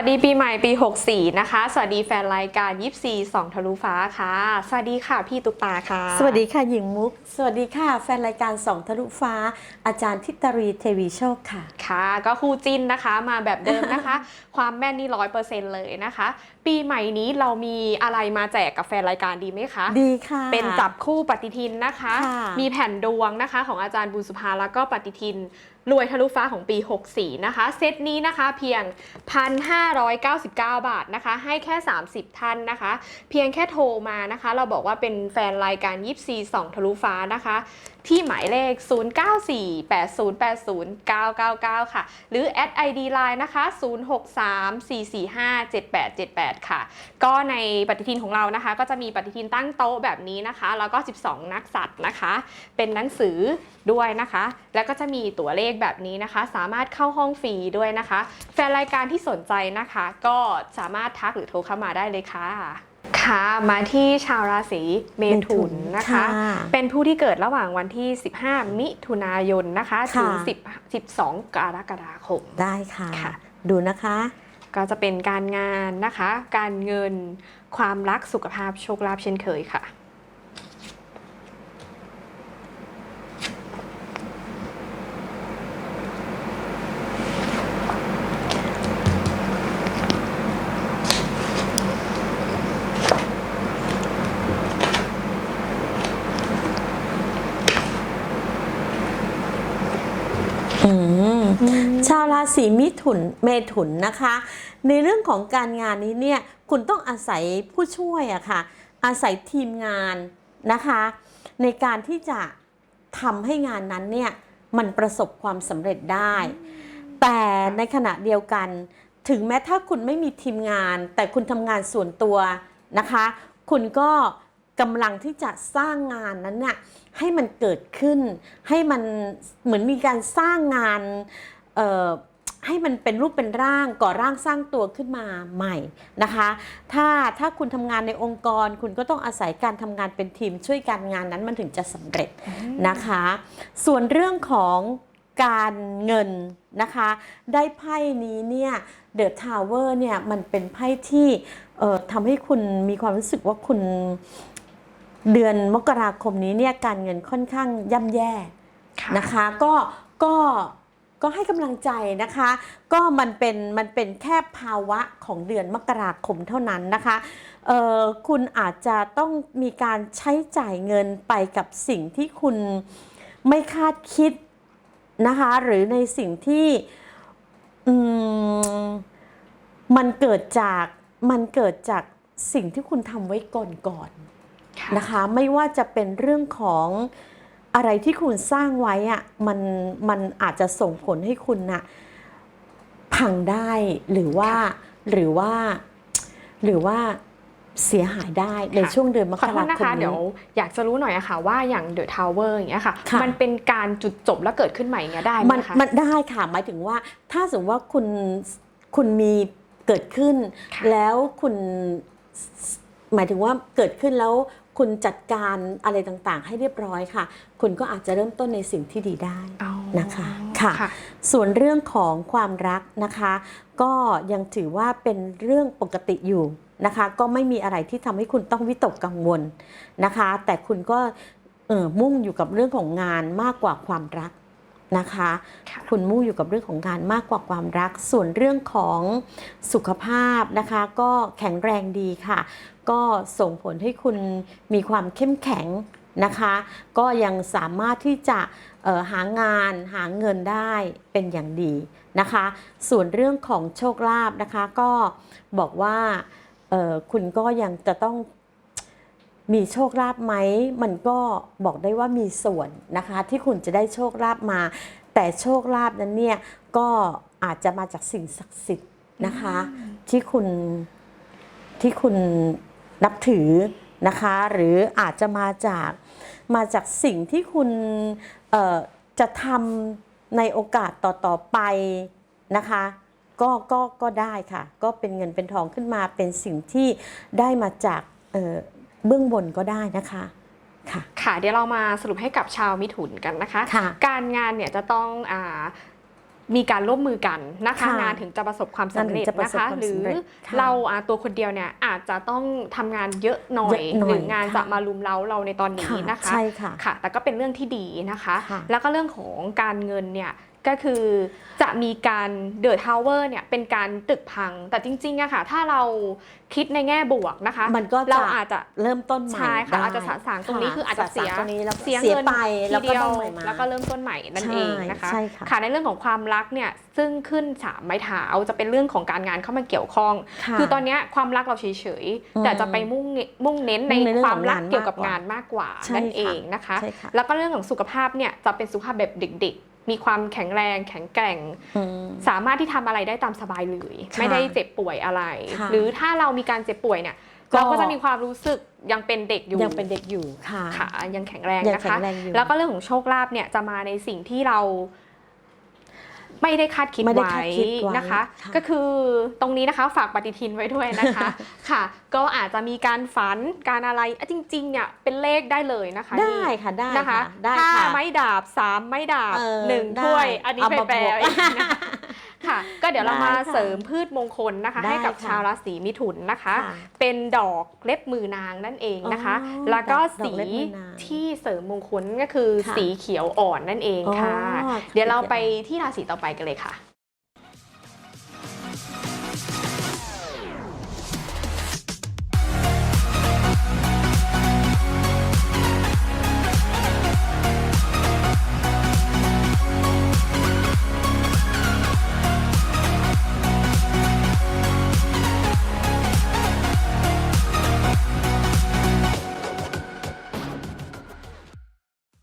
ดีปีใหม่ปี 64 นะคะ สวัสดีแฟนรายการยิปซีสองทะลุฟ้าค่ะ สวัสดีค่ะพี่ตุ๊กตาค่ะ สวัสดีค่ะหญิงมุก สวัสดีค่ะ แฟนรายการสองทะลุฟ้า อาจารย์ทิตรีเทวีโชคค่ะ ค่ะ ก็คู่จิ้นนะคะมาแบบเดิมนะคะ ความแม่นนี่ร้อยเปอร์เซ็นต์เลยนะคะ ปีใหม่นี้เรามีอะไรมาแจกกับแฟนรายการดีไหมคะ ดีค่ะ เป็นจับคู่ปฏิทินนะคะค่ะมีแผ่นดวงนะคะ ของอาจารย์บุญสุภาแล้วก็ปฏิทินรวยทะลุฟ้าของปี 64 นะคะ เซตนี้นะคะเพียง 1,599 บาทนะคะ ให้แค่ 30 ท่านนะคะ เพียงแค่โทรมานะคะ เราบอกว่าเป็นแฟนรายการยิปซีสองทะลุฟ้านะคะ ที่หมายเลข 0948080999 ค่ะ หรือแอด ID Line นะคะ 0634457878 ค่ะ ก็ในปฏิทินของเรานะคะ ก็จะมีปฏิทินตั้งโต๊ะแบบนี้นะคะ แล้วก็ 12 นักสัตว์นะคะ เป็นหนังสือด้วยนะคะ แล้วก็จะมีตัวเลขแบบนี้นะคะ สามารถเข้าห้องฟรีด้วยนะคะ แฟนรายการที่สนใจนะคะ ก็สามารถทักหรือโทรเข้ามาได้เลยค่ะ ค่ะมาที่ชาวราศีเมถุนนะคะค่ะเป็นผู้ที่เกิดระหว่างวันที่ 15 มิถุนายนนะคะถึงค่ะ10 12 กรกฎาคม ได้ค่ะค่ะดูนะคะ ก็จะเป็นการงานนะคะ การเงิน ความรักสุขภาพโชคลาภเช่นเคยค่ะ ชาวราศีมิถุนเมถุนนะคะ ในเรื่องของการงานนี้เนี่ยคุณต้องอาศัยผู้ช่วยอะค่ะ อาศัยทีมงานนะคะ ในการที่จะทำให้งานนั้นเนี่ยมันประสบความสำเร็จได้ แต่ในขณะเดียวกัน ถึงแม้ถ้าคุณไม่มีทีมงาน แต่คุณทำงานส่วนตัวนะคะ คุณก็ กำลังที่จะสร้างงานนั้นเนี่ยให้มันเกิดขึ้น ให้มันเหมือนมีการสร้างงานให้มันเป็นรูปเป็นร่างก่อร่างสร้างตัวขึ้นมาใหม่นะคะ ถ้าถ้าคุณทำงานในองค์กร คุณก็ต้องอาศัยการทำงานเป็นทีมช่วยการงานนั้นมันถึงจะสำเร็จนะคะ ส่วนเรื่องของการเงินนะคะ ได้ไพ่นี้เนี่ยเดอะทาวเวอร์เนี่ยมันเป็นไพ่ที่ทำให้คุณมีความรู้สึกว่าคุณ เดือนมกราคมนี้เนี่ยการเงินค่อนข้างย่ำแย่ค่ะนะคะ ก็ก็ก็ให้กำลังใจนะคะ ก็มันเป็นมันเป็นแค่ภาวะของเดือนมกราคมเท่านั้นนะคะเอ่อคุณอาจจะต้องมีการใช้จ่ายเงินไปกับสิ่งที่คุณไม่คาดคิดนะคะหรือในสิ่งที่อืมมันเกิดจากมันเกิดจากสิ่งที่คุณทำไว้ก่อนก่อนๆค่ะ นะคะ ไม่ว่าจะเป็นเรื่องของอะไรที่คุณสร้างไว้อะมันมันอาจจะส่งผลให้คุณนะพังได้หรือว่าหรือว่าหรือว่าเสียหายได้ในค่ะช่วงเดือนมขอกโทราษนะคมคะนี้เดี๋ยวอยากจะรู้หน่อยอะค่ะว่าอย่างเดอะทาวเวอร์อย่างเงี้ยค่ะค่ะมันเป็นการจุดจบแล้วเกิดขึ้นใหม่เงี้ยได้ไหมัมนคะมันได้ค่ะหมายถึงว่าถ้าสมมติว่าคุณคุณมีเกิดขึ้นค่ะแล้วคุณหมายถึงว่าเกิดขึ้นแล้ว คุณจัดการอะไรต่างๆ ให้เรียบร้อยค่ะ คุณก็อาจจะเริ่มต้นในสิ่งที่ดีได้อ๋อนะคะค่ะค่ะส่วนเรื่องของความรักนะคะ ก็ยังถือว่าเป็นเรื่องปกติอยู่นะคะก็ไม่มีอะไรที่ทำให้คุณต้องวิตกกังวลนะคะ แต่คุณก็เออมุ่งอยู่กับเรื่องของงานมากกว่าความรัก นะคะค่ะคุณมุ่งอยู่กับเรื่องของงานมากกว่าความรัก ส่วนเรื่องของสุขภาพนะคะ ก็แข็งแรงดีค่ะ ก็ส่งผลให้คุณมีความเข้มแข็งนะคะ ก็ยังสามารถที่จะเอ่อหางานหาเงินได้เป็นอย่างดีนะคะ ส่วนเรื่องของโชคลาภนะคะ ก็บอกว่าเอ่อคุณก็ยังจะต้อง มีโชคลาภไหมมันก็บอกได้ว่ามีส่วนนะคะ ที่คุณจะได้โชคลาภมา แต่โชคลาภนั้นเนี่ยก็อาจจะมาจากสิ่งศักดิ์สิทธิ์นะคะ ที่คุณที่คุณนับถือนะคะ หรืออาจจะมาจากมาจากสิ่งที่คุณเอ่อจะทำในโอกาสต่อๆไปนะคะก็ก็ก็ได้ค่ะ ก็เป็นเงินเป็นทองขึ้นมาเป็นสิ่งที่ได้มาจาก เอ่อเบื้องบนก็ได้นะคะค่ะค่ะเดี๋ยวเรามาสรุปให้กับชาวมิถุนกันนะคะค่ะการงานเนี่ยจะต้องอามีการร่วมมือกันนะคะค่ะงานถึงจะประสบความสำเร็จงานถึงจะประนะสบคะความหรือสำเร็จค่ะเราอะตัวคนเดียวเนี่ยอาจจะต้องทำงานเยอะหน่อยเยอะหน่อยหรืองานค่ะจะมาลุมเล้าเราในตอนนี้นะคะใช่ค่ะค่ะ แต่ก็เป็นเรื่องที่ดีนะคะค่ะแล้วก็เรื่องของการเงินเนี่ย ก็คือจะมีการเดอะทาวเวอร์เนี่ยเป็นการตึกพัง แต่จริงๆอะค่ะ ถ้าเราคิดในแง่บวกนะคะ มันก็เราจะอาจจะเริ่มต้นใหม่ใช่ค่ะได้อาจจะสะสางตรงนี้คืออาจจะเสียสตรงนี้แล้วก็เสียเสียเงินไปทีแล้วก็เดียต้วองใหม่มาแล้วก็เริ่มต้นใหม่นั่นเองนะคะใช่ค่ะค่ะในเรื่องของความรักเนี่ยซึ่งขึ้นสามไม้เท้าจะเป็นเรื่องของการงานเข้ามาเกี่ยวข้องค่ะคือตอนเนี้ยความรักเราเฉยอืมๆแต่จะไปมุ่งเนมุ่งเน้นในมุ่งในเรื่องความรักของงานเกี่ยวกับมากกว่างานมากกว่าใช่นั่นค่ะเองนะคะใช่ค่ะแล้วก็เรื่องของสุขภาพเนี่ยจะเป็นสุขภาพแบบเด็กๆ มีความแข็งแรงแข็งแกร่งอืมสามารถที่ทำอะไรได้ตามสบายเลยค่ะไม่ได้เจ็บป่วยอะไรค่ะหรือถ้าเรามีการเจ็บป่วยเนี่ยก็เราก็จะมีความรู้สึกยังเป็นเด็กอยู่ยังเป็นเด็กอยู่ค่ะขายังแข็งแรงยังนะแข็คะงแรงอยู่แล้วก็เรื่องของโชคลาภเนี่ยจะมาในสิ่งที่เรา ไม่ได้คาดคิดไม่ได้ไว้คาดคิดไว้นะคะ ค่ะ ก็คือตรงนี้นะคะฝากปฏิทินไว้ด้วยนะคะ ค่ะ ก็อาจจะมีการฝันการอะไรอะจริงๆเนี่ยเป็นเลขได้เลยนะคะได้นี่ค่ะได้นะคะได้ห้าค่ะ ไม้ดาบสามไม้ดาบเออหนึ่งได้ถ้วย อันนี้เอาไปมาแปลบวก เองนะคะ ค่ะ ก็เดี๋ยวเรามาได้ค่ะเสริมพืชมงคลนะคะ ได้ให้กับค่ะชาวราศีมิถุนนะคะ ค่ะเป็นดอกเล็บมือนางนั่นเองนะคะ อ๋อแล้วก็ดอกสีเล็บมือนางที่เสริมมงคลก็คือค่ะสีเขียวอ่อนนั่นเองค่ะ อ๋อ เดี๋ยวเราไปที่ราศีต่อไปกันเลยค่ะ